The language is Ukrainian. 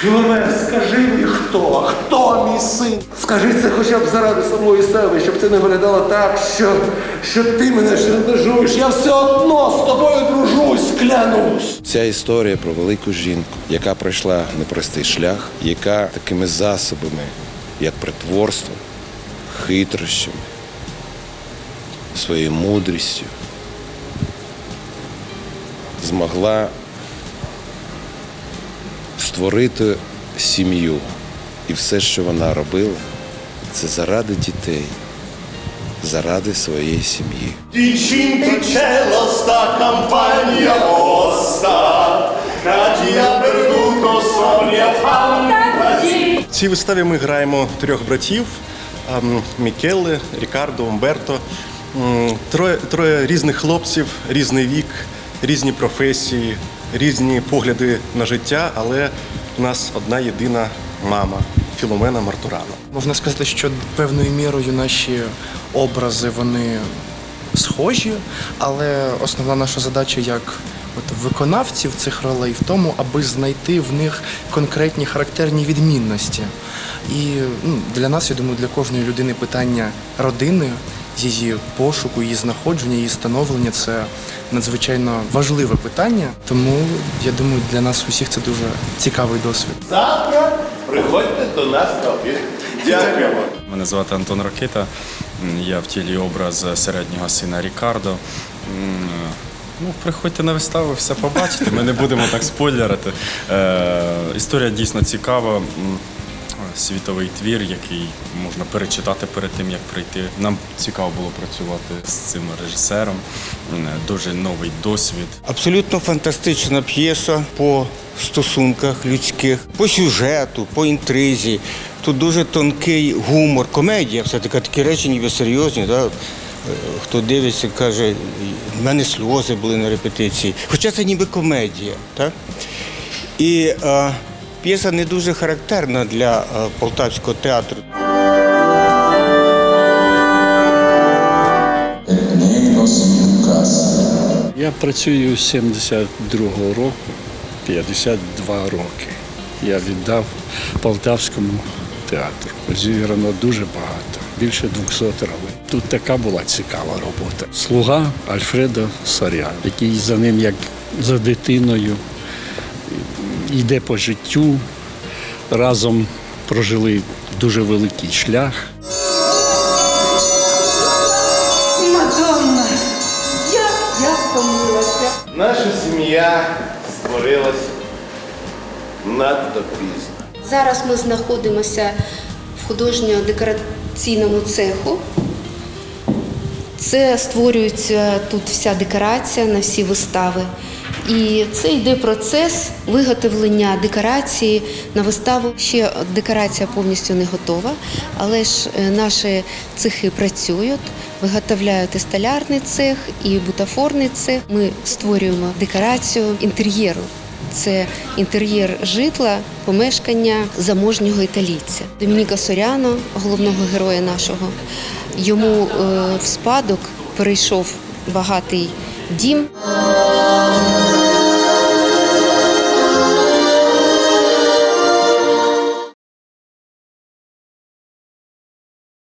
Філомен, скажи мені хто? Хто мій син? Скажи це хоча б заради самої себе, щоб це не виглядало так, що, що ти мене шантажуєш. Я все одно з тобою дружусь, клянусь. Ця історія про велику жінку, яка пройшла непростий шлях, яка такими засобами, як притворство, хитрощами, своєю мудрістю, змогла створити сім'ю. І все, що вона робила, це заради дітей, заради своєї сім'ї. Campagna rossa, che chi ha perduto sogna fantasia. В цій виставі ми граємо трьох братів ем, Мікеле, Рікардо, Умберто. Троє, троє різних хлопців, різний вік, різні професії, різні погляди на життя, але у нас одна єдина мама Філомена Мартурана. Можна сказати, що певною мірою наші образи вони схожі, але основна наша задача як от виконавців цих ролей в тому, аби знайти в них конкретні характерні відмінності. І ну, для нас, я думаю, для кожної людини питання родини, її пошуку, її знаходження, її становлення це надзвичайно важливе питання. Тому я думаю, для нас усіх це дуже цікавий досвід. Завтра приходьте до нас на обід. Дякуємо. Мене звати Антон Ракита. Я втілюю образ середнього сина Рікардо. Ну, приходьте на виставу, все побачите. Ми не будемо так спойлерити. Е, історія дійсно цікава. М, Світовий твір, який можна перечитати перед тим, як прийти. Нам цікаво було працювати з цим режисером. Дуже новий досвід. Абсолютно фантастична п'єса по стосунках людських, по сюжету, по інтризі. Тут дуже тонкий гумор, комедія, все-таки такі речі ніби серйозні. Да? Е, Хто дивиться, каже, в мене сльози були на репетиції. Хоча це ніби комедія. Так? І е, п'єса не дуже характерна для е, полтавського театру. Я працюю з 72-го року, 52 роки. Я віддав Полтавському театру. Зіграно дуже багато, більше 200 ролей. Тут така була цікава робота. Слуга Альфреда Сарян, який за ним, як за дитиною, йде по життю. Разом прожили дуже великий шлях. Мадонна, як я втомилася. Наша сім'я створилась надто пізно. Зараз ми знаходимося в художньо-декораційному цеху. Це створюється тут вся декорація на всі вистави. І це йде процес виготовлення декорації на виставу. Ще декорація повністю не готова, але ж е, наші цехи працюють, виготовляють і столярний цех, і бутафорний цех. Ми створюємо декорацію інтер'єру. Це інтер'єр житла, помешкання заможнього італійця. Домініка Соряно, головного героя нашого, йому е, в спадок перейшов багатий дім.